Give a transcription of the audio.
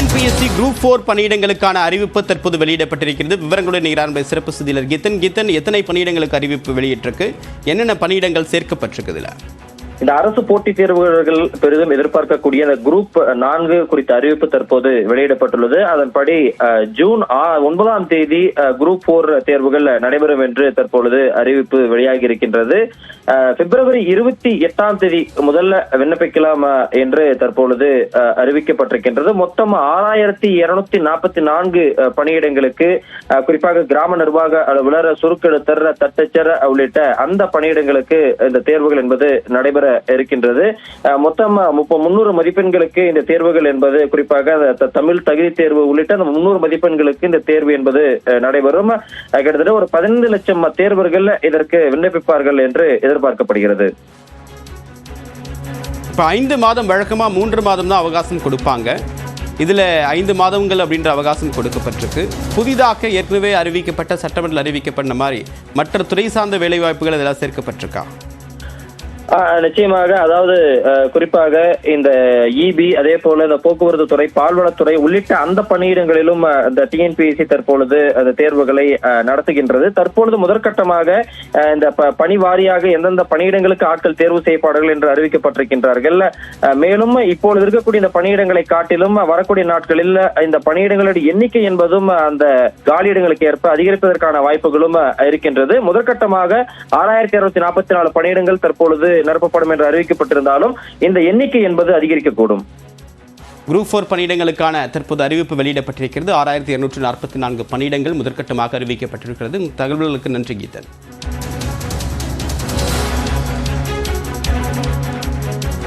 Group four பணியிடங்களுக்கான அறிவிப்பு தற்போது வெளியிடப்பட்டிருக்கிறது. விவரங்களுடன் நிகரான சிறப்பு செய்தியாளர் கீதன். கீதன் எத்தனை பணியிடங்களுக்கு அறிவிப்பு வெளியிட்டிருக்கு? என்னென்ன பணியிடங்கள் சேர்க்கப்பட்டிருக்குதுல இந்த அரசு போட்டித் தேர்வுகள் பெரிதும் எதிர்பார்க்கக்கூடிய அந்த குரூப் நான்கு குறித்த அறிவிப்பு தற்போது வெளியிடப்பட்டுள்ளது. அதன்படி அஹ், ஜூன் ஆ- ஒன்பதாம் தேதி குரூப் போர் தேர்வுகள் நடைபெறும் என்று தற்பொழுது அறிவிப்பு வெளியாகி இருக்கின்றது பிப்ரவரி இருபத்தி எட்டாம் தேதி முதல்ல விண்ணப்பிக்கலாம் என்று தற்பொழுது அஹ், அறிவிக்கப்பட்டிருக்கின்றது. மொத்தம் ஆறாயிரத்தி இருநூத்தி நாற்பத்தி நான்கு அஹ், பணியிடங்களுக்கு அஹ், குறிப்பாக கிராம நிர்வாக அலுவலர் சுருக்கெழுத்தர் தட்டச்சர் உள்ளிட்ட அந்த பணியிடங்களுக்கு இந்த தேர்வுகள் என்பது நடைபெற இருக்கின்றது. அஹ், மொத்தம் முப்ப முன்னூறு மதிப்பெண்களுக்கு இந்த தேர்வுகள் என்பது குறிப்பாக தமிழ் தகுதி தேர்வு உள்ளிட்ட அந்த முன்னூறு மதிப்பெண்களுக்கு இந்த தேர்வு என்பது நடைபெறும். கிட்டத்தட்ட ஒரு பதினைந்து லட்சம் தேர்வர்கள் இதற்கு விண்ணப்பிப்பார்கள் என்று எதிர்பார்க்கப்படுகிறது. இப்போ ஐந்து மாதம் வழக்கமா மூன்று மாதம் தான் அவகாசம் கொடுப்பாங்க. இதில் ஐந்து மாதங்கள் அப்படின்ற அவகாசம் கொடுக்கப்பட்டிருக்கு. புதிதாக ஏற்கனவே அறிவிக்கப்பட்ட சட்டமன்றத்தில் அறிவிக்கப்பட்ட மாதிரி மற்ற துறை சார்ந்த வேலைவாய்ப்புகள் இதெல்லாம் சேர்க்கப்பட்டிருக்கா? நிச்சயமாக அதாவது குறிப்பாக இந்த இபி அதே போல இந்த போக்குவரத்து துறை பால்வளத்துறை உள்ளிட்ட அந்த பணியிடங்களிலும் அந்த இந்த டிஎன்பிஎஸ்சி தற்பொழுது அந்த தேர்வுகளை நடத்துகின்றது. தற்பொழுது முதற்கட்டமாக இந்த ப- பணி வாரியாக எந்தெந்த பணியிடங்களுக்கு ஆட்கள் தேர்வு செய்யப்பார்கள் என்று அறிவிக்கப்பட்டிருக்கின்றார்கள். மேலும் இப்பொழுது இருக்கக்கூடிய இந்த பணியிடங்களை காட்டிலும் வரக்கூடிய நாட்களில் இந்த பணியிடங்களுடைய எண்ணிக்கை என்பதும் அந்த காலியிடங்களுக்கு ஏற்ப அதிகரிப்பதற்கான வாய்ப்புகளும் இருக்கின்றது. முதற்கட்டமாக ஆறாயிரத்தி அறுபத்தி நாற்பத்தி நாலு பணியிடங்கள் தற்பொழுது நிரப்பப்படும் என்று அறிவிக்கப்பட்டிருந்தாலும் இந்த எண்ணிக்கை என்பது அதிகரிக்கக்கூடும். குரூப் ஃபோர் பணியிடங்களுக்கான தற்போது அறிவிப்பு வெளியிடப்பட்டிருக்கிறது. ஆறாயிரத்தி இருநூற்றி நாற்பத்தி நான்கு பணியிடங்கள் முதற்கட்டமாக அறிவிக்கப்பட்டிருக்கிறது. தகவல்களுக்கு நன்றி கீதன்.